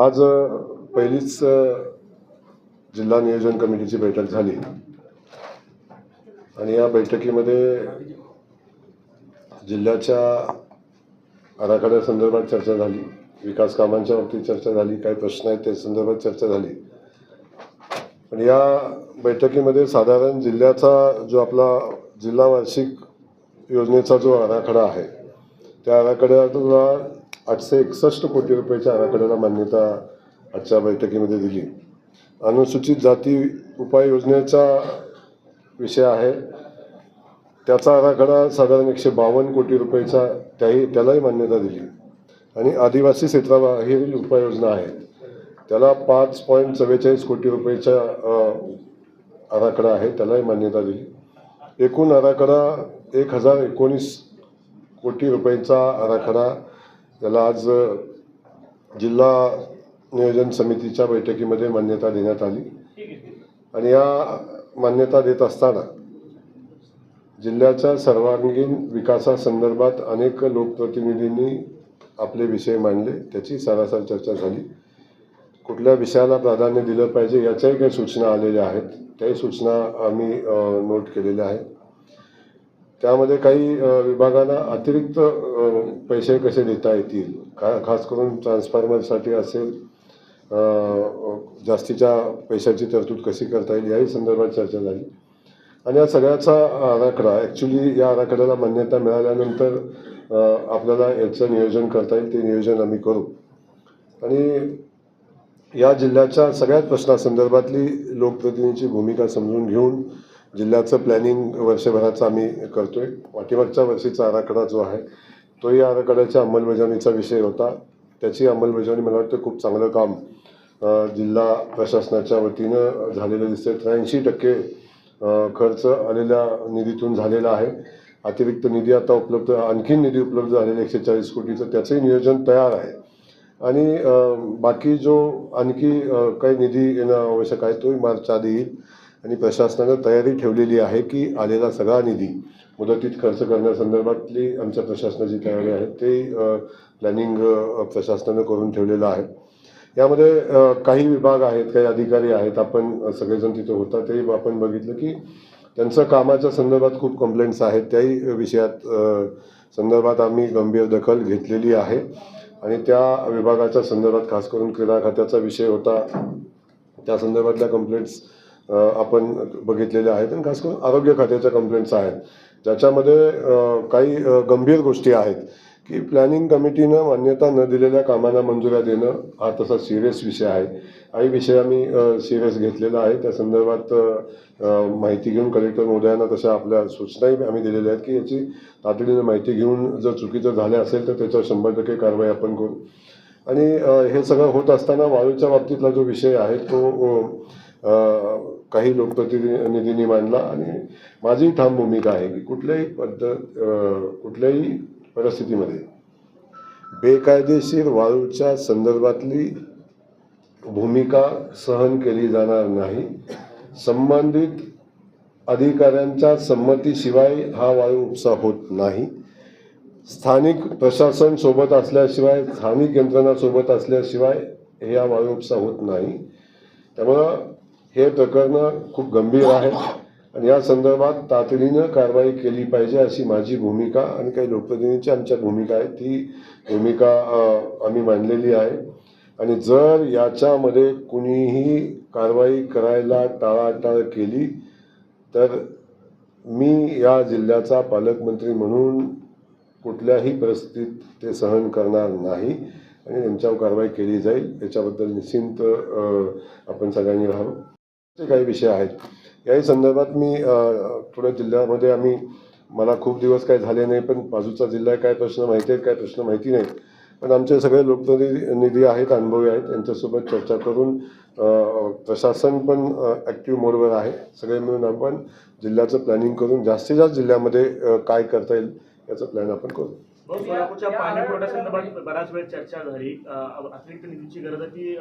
आज पहिलीच जिल्हा नियोजन कमिटीची बैठक झाली. आणि या बैठकीमध्ये जिल्ह्याच्या आराखड्यासंदर्भात चर्चा झाली. विकास कामांच्या बाबतीत चर्चा झाली. काही प्रश्न आहेत त्या संदर्भात चर्चा झाली. आणि या बैठकीमध्ये साधारण जिल्ह्याचा जो आपला जिल्हा वार्षिक योजनेचा जो आराखडा आहे त्या आराखड्याला आठशे एकसष्ट कोटी रुपयाच्या आराखड्याला मान्यता आजच्या बैठकीमध्ये दिली. अनुसूचित जाती उपाययोजनेचा विषय आहे. त्याचा आराखडा साधारण एकशे बावन्न कोटी रुपयाचा त्याही त्यालाही मान्यता दिली. आणि आदिवासी क्षेत्राबाहेरील उपाययोजना आहेत त्याला पाच पॉईंट चव्वेचाळीस कोटी रुपयाचा आराखडा आहे. त्यालाही मान्यता दिली. एकूण आराखडा एक हजार एकोणीस कोटी रुपयाचा आराखडा त्याला आज जिल्हा नियोजन समितीच्या बैठकीमध्ये मान्यता देण्यात आली. आणि या मान्यता देत असताना जिल्ह्याच्या सर्वांगीण विकासासंदर्भात अनेक लोकप्रतिनिधींनी आपले विषय मांडले. त्याची सरासर चर्चा झाली. कुठल्या विषयाला प्राधान्य दिलं पाहिजे याच्याही काही सूचना आलेल्या आहेत. त्याही सूचना आम्ही नोट केलेल्या आहेत. त्यामध्ये काही विभागाला विभागांना अतिरिक्त पैसे कसे देता येतील? का खास करून ट्रान्सफॉर्मरसाठी असेल जास्तीच्या पैशाची तरतूद कशी करता येईल याही संदर्भात चर्चा झाली. आणि या सगळ्याचा आराखडा ॲक्च्युली या आराखड्याला मान्यता मिळाल्यानंतर आपल्याला याचं नियोजन करता येईल ते नियोजन आम्ही करू. आणि या जिल्ह्याच्या सगळ्याच प्रश्नासंदर्भातली लोकप्रतिनिधींची भूमिका समजून घेऊन जिल्ह्याचं प्लॅनिंग वर्षभराचं आम्ही करतोय. पाठीमागच्या वर्षीचा आराखडा जो आहे तोही आराखड्याच्या अंमलबजावणीचा विषय होता. त्याची अंमलबजावणी मला वाटतं खूप चांगलं काम जिल्हा प्रशासनाच्या वतीनं झालेलं दिसतंय. त्र्याऐंशी टक्के खर्च आलेल्या निधीतून झालेला आहे. अतिरिक्त निधी आता उपलब्ध आणखीन निधी उपलब्ध झालेला एकशे चाळीस कोटीचं त्याचंही नियोजन तयार आहे. आणि बाकी जो आणखी काही निधी येणं आवश्यक आहे तोही मार्च आधी येईल. आणि प्रशासनानं तयारी ठेवलेली आहे की आलेला सगळा निधी मुदतीत खर्च करण्यासंदर्भातली आमच्या प्रशासनाची तयारी आहे ते प्लॅनिंग प्रशासनानं करून ठेवलेलं आहे. यामध्ये काही विभाग आहेत काही अधिकारी आहेत आपण सगळेजण तिथे होता तेही आपण बघितलं की त्यांचं कामाच्या संदर्भात खूप कंप्लेंट्स आहेत त्याही विषयात संदर्भात आम्ही गंभीर दखल घेतलेली आहे. आणि त्या विभागाच्या संदर्भात खास करून क्रीडा खात्याचा विषय होता त्या संदर्भातल्या कंप्लेंट्स आपण बघितलेल्या आहेत आणि खास करून आरोग्य खात्याच्या कंप्लेंट्स आहेत. ज्याच्यामध्ये काही गंभीर गोष्टी आहेत की प्लॅनिंग कमिटीनं मान्यता न दिलेल्या कामांना मंजुऱ्या देणं हा तसा सिरियस विषय आहे. काही विषय आम्ही सिरियस घेतलेला आहे. त्या संदर्भात माहिती घेऊन कलेक्टर महोदयांना तशा आपल्या सूचनाही आम्ही दिलेल्या आहेत की याची तातडीनं माहिती घेऊन जर चुकीचं झालं असेल तर त्याच्यावर शंभर टक्के कारवाई आपण करू. आणि हे सगळं होत असताना वाळूच्या बाबतीतला जो विषय आहे तो काही लोकप्रतिनिधींनी मांडला आणि माझी ठाम भूमिका आहे की कुठल्याही पद्धत कुठल्याही परिस्थितीमध्ये बेकायदेशीर वाळूच्या संदर्भातली भूमिका सहन केली जाणार नाही. संबंधित अधिकाऱ्यांच्या संमतीशिवाय हा वायू उपसा होत नाही. स्थानिक प्रशासन सोबत असल्याशिवाय स्थानिक यंत्रणा सोबत असल्याशिवाय हे हा वायू उपसा होत नाही. त्यामुळं हे प्रकरणं खूप गंभीर आहे आणि या संदर्भात तातडीनं कारवाई केली पाहिजे अशी माझी भूमिका आणि काही लोकप्रतिनिधींची आमच्या भूमिका आहे ती भूमिका आम्ही मांडलेली आहे. आणि जर याच्यामध्ये कुणीही कारवाई करायला टाळाटाळ केली तर मी या जिल्ह्याचा पालकमंत्री म्हणून कुठल्याही परिस्थितीत ते सहन करणार नाही आणि त्यांच्यावर कारवाई केली जाईल. याच्याबद्दल निश्चिंत आपण सगळ्यांनी राहावं. ते काही विषय आहेत. याही संदर्भात मी थोड्या जिल्ह्यामध्ये आम्ही मला खूप दिवस काय झाले नाही पण बाजूचा जिल्हा आहे काय प्रश्न माहिती आहेत काय प्रश्न माहिती नाहीत पण आमचे सगळे लोकप्रतिनिधी आहेत अनुभवी आहेत त्यांच्यासोबत चर्चा करून प्रशासन पण ॲक्टिव्ह मोडवर आहे. सगळे मिळून आपण जिल्ह्याचं प्लॅनिंग करून जास्तीत जास्त जिल्ह्यामध्ये काय करता येईल याचं प्लॅन आपण करू. भाऊ, सोलापूरच्या पाणी पुरवठ्यासंदर्भात बराच वेळ चर्चा झाली. अतिरिक्त निधीची गरज आहे ती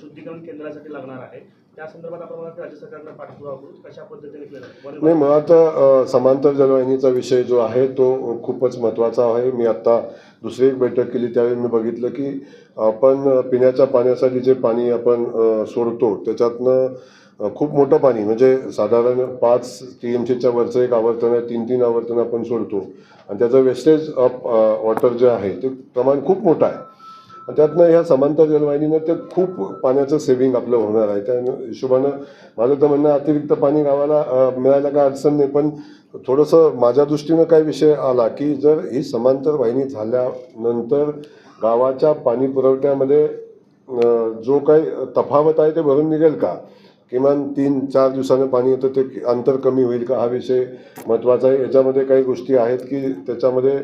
शुद्धीकरण केंद्रासाठी लागणार आहे. त्या संदर्भात आपण मला राज्य सरकारनं पाठपुरावा कशा पद्धतीने केलं? नाही समांतर जलवाहिनीचा विषय जो आहे तो खूपच महत्त्वाचा आहे. मी आत्ता दुसरी एक बैठक केली त्यावेळी मी बघितलं की आपण पिण्याच्या पाण्यासाठी जे पाणी आपण सोडतो त्याच्यातनं खूप मोठं पाणी म्हणजे साधारण पाच टी एम सीच्या वरचं एक आवर्तन आहे तीन तीन आवर्तन आपण सोडतो. आणि त्याचं वेस्टेज ऑफ वॉटर जे आहे ते प्रमाण खूप मोठं आहे. त्यातनं ह्या समांतर जलवाहिनीनं ते खूप पाण्याचं सेव्हिंग आपलं होणार आहे. त्या हिशोबानं माझं तर म्हणणं अतिरिक्त पाणी गावाला मिळायला काय अडचण नाही पण थोडंसं माझ्या दृष्टीनं काय विषय आला की जर ही समांतर वाहिनी झाल्यानंतर गावाच्या पाणी पुरवठ्यामध्ये जो काही तफावत आहे ते भरून निघेल का? किमान तीन चार दिवसानं पाणी येतं ते अंतर कमी होईल का? हा विषय महत्त्वाचा आहे. याच्यामध्ये काही गोष्टी आहेत की त्याच्यामध्ये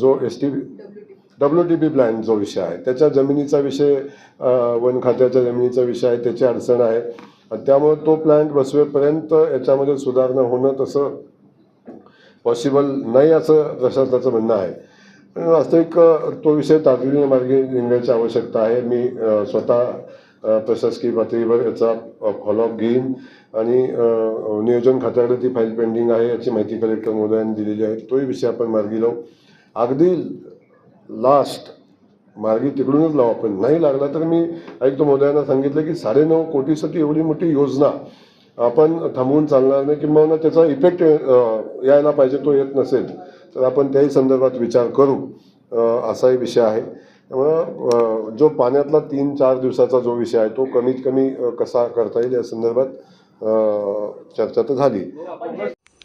जो S T W T B plan जो विषय आहे त्याच्या जमिनीचा विषय वन खात्याच्या जमिनीचा विषय आहे त्याची अडचण आहे. आणि त्यामुळे तो प्लॅन्ट बसवेपर्यंत याच्यामध्ये सुधारणा होणं तसं पॉसिबल नाही असं प्रशासनाचं म्हणणं आहे. वास्तविक तो विषय तातडीने मार्गे निघण्याची आवश्यकता आहे. मी स्वतः प्रशासकीय पातळीवर याचा फॉलोअप घेईन. आणि नियोजन खात्याकडे ती फाईल पेंडिंग आहे याची माहिती कलेक्टर महोदयांनी दिलेली आहे. तोही विषय आपण मार्गी लावू. अगदी लास्ट मार्गी तिकडूनच लावू आपण. नाही लागला तर मी ऐकतो मोदयांना सांगितलं की साडेनऊ कोटीसाठी एवढी मोठी योजना आपण थांबवून चालणार नाही किंवा त्याचा इफेक्ट यायला पाहिजे तो येत नसेल तर आपण त्याही संदर्भात विचार करू. असाही विषय आहे. त्यामुळं जो पाण्यातला तीन चार दिवसाचा जो विषय आहे तो कमीत कमी कसा करता येईल या संदर्भात चर्चा तर झाली.